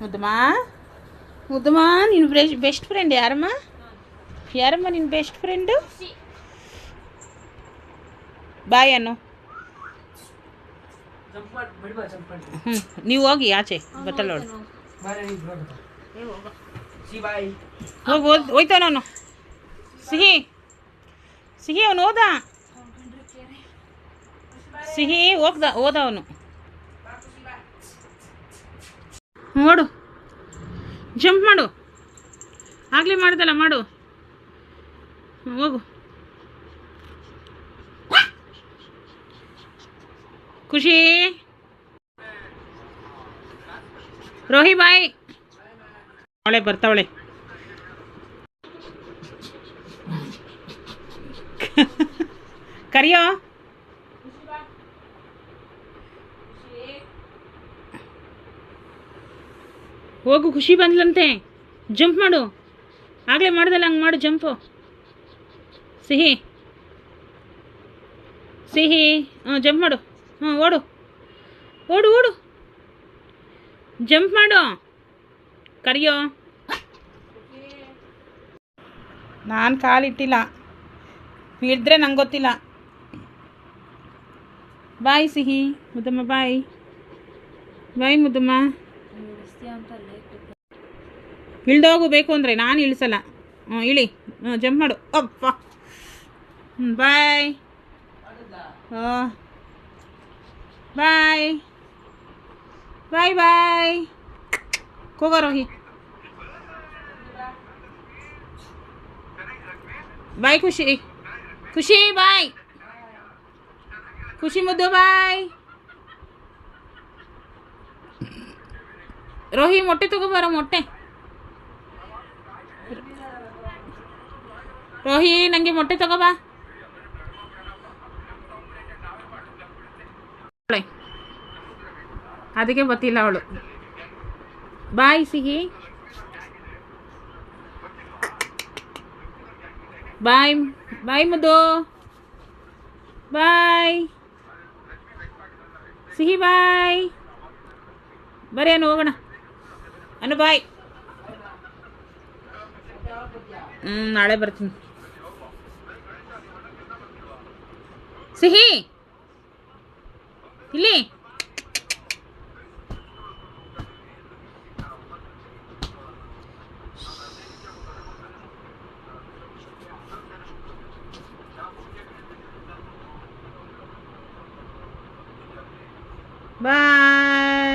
ಮುದ್ದಮ್ಮ ಮುದ್ದಮ್ಮ ನಿನ್ನ best best friend ಯಾರಮ್ಮ ಯಾರಮ್ಮ ನಿನ್ನ ಬೆಸ್ಟ್ ಫ್ರೆಂಡು ಬಾಯ್ ಅನ್ನು ಜಂಪ್ ಮಾಡಿ ಬಿಡ್ಬಾ ಜಂಪ್ ಮಾಡಿ ಹ್ಞೂ ನೀವು ಹೋಗಿ ಆಚೆ ಬತ್ತಲ್ಲ ನೋಡು ಬಾರೆ ಇಬ್ರು ಸಿ ಬಾಯ್ ಹೋಗಿ ಓದ್ ಹೋಯ್ತಾನ ಅವನು ಸಿಹಿ ಸಿಹಿ ಅವನು ಹೋದ ಸಿಹಿ ಹೋಗ್ದ ಹೋದ ಅವನು ನೋಡು. ಜಂಪ್ ಮಾಡು. ಆಗಲೇ ಮಾಡ್ದಲ್ಲ ಮಾಡು. ಹೋಗು. ಖುಷಿ. ರೋಹಿ ಬಾಯ್. ಅವಳೆ ಬರ್ತಾವಳೆ. ಕರಿಯೋ. ಹೋಗು, ಖುಷಿ ಬಂದ್ಲಂತೆ. ಜಂಪ್ ಮಾಡು. ಆಗಲೇ ಮಾಡ್ದಲ್ಲ, ಹಂಗೆ ಮಾಡು, ಜಂಪು. ಸಿಹಿ. ಸಿಹಿ. ಹ್ಞೂ ಜಂಪ್ ಮಾಡು. ಹ್ಞೂ ಓಡು. ಓಡು ಓಡು. ಜಂಪ್ ಮಾಡು. ಕರಿಯೋ. ನಾನು ಕಾಲಿಟ್ಟಿಲ್ಲ. ಬೀಳಿದ್ರೆ ನಂಗೆ ಗೊತ್ತಿಲ್ಲ. ಬಾಯ್, ಸಿಹಿ. ಮುದ್ದಮ್ಮ, ಬಾಯ್. ಬಾಯ್, ಮುದ್ದಮ್ಮ. ಇಳ್ದೋಗು ಬೇಕು ಅಂದರೆ ನಾನು ಇಳಿಸಲ್ಲ. ಹ್ಞೂ ಇಳಿ. ಹ್ಞೂ ಜಂಪ್ ಮಾಡು. ಅಪ್ಪ. ಹ್ಞೂ ಬಾಯ್. ಬಾಯ್. ಬಾಯ್ ಬಾಯ್. ಹೋಗೋ ಬಾಯ್, ಖುಷಿ. ಖುಷಿ, ಬಾಯ್. ಖುಷಿ ಮುದ್ದು, ಬಾಯ್. ರೋಹಿ, ಮೊಟ್ಟೆ ತಗೋಬಾರ ಮೊಟ್ಟೆ. ರೋಹಿ ನನಗೆ ಮೊಟ್ಟೆ ತಗೋಬಾ. ಅದಕ್ಕೆ ಗೊತ್ತಿಲ್ಲ ಅವಳು. ಬಾಯ್, ಸಿಹಿ. ಬಾಯ್ ಬಾಯ್ ಮುದ್ದು. ಬಾಯ್. ಸಿಹಿ, ಬಾಯ್. ಬರೀ, ಅನು ಹೋಗೋಣ. ಅನು, ಬಾಯ್. ಹ್ಞೂ ನಾಳೆ ಬರ್ತೀನಿ. ಸಿಹಿ! ಇಲ್ಲಿ. ಬಾಯ್.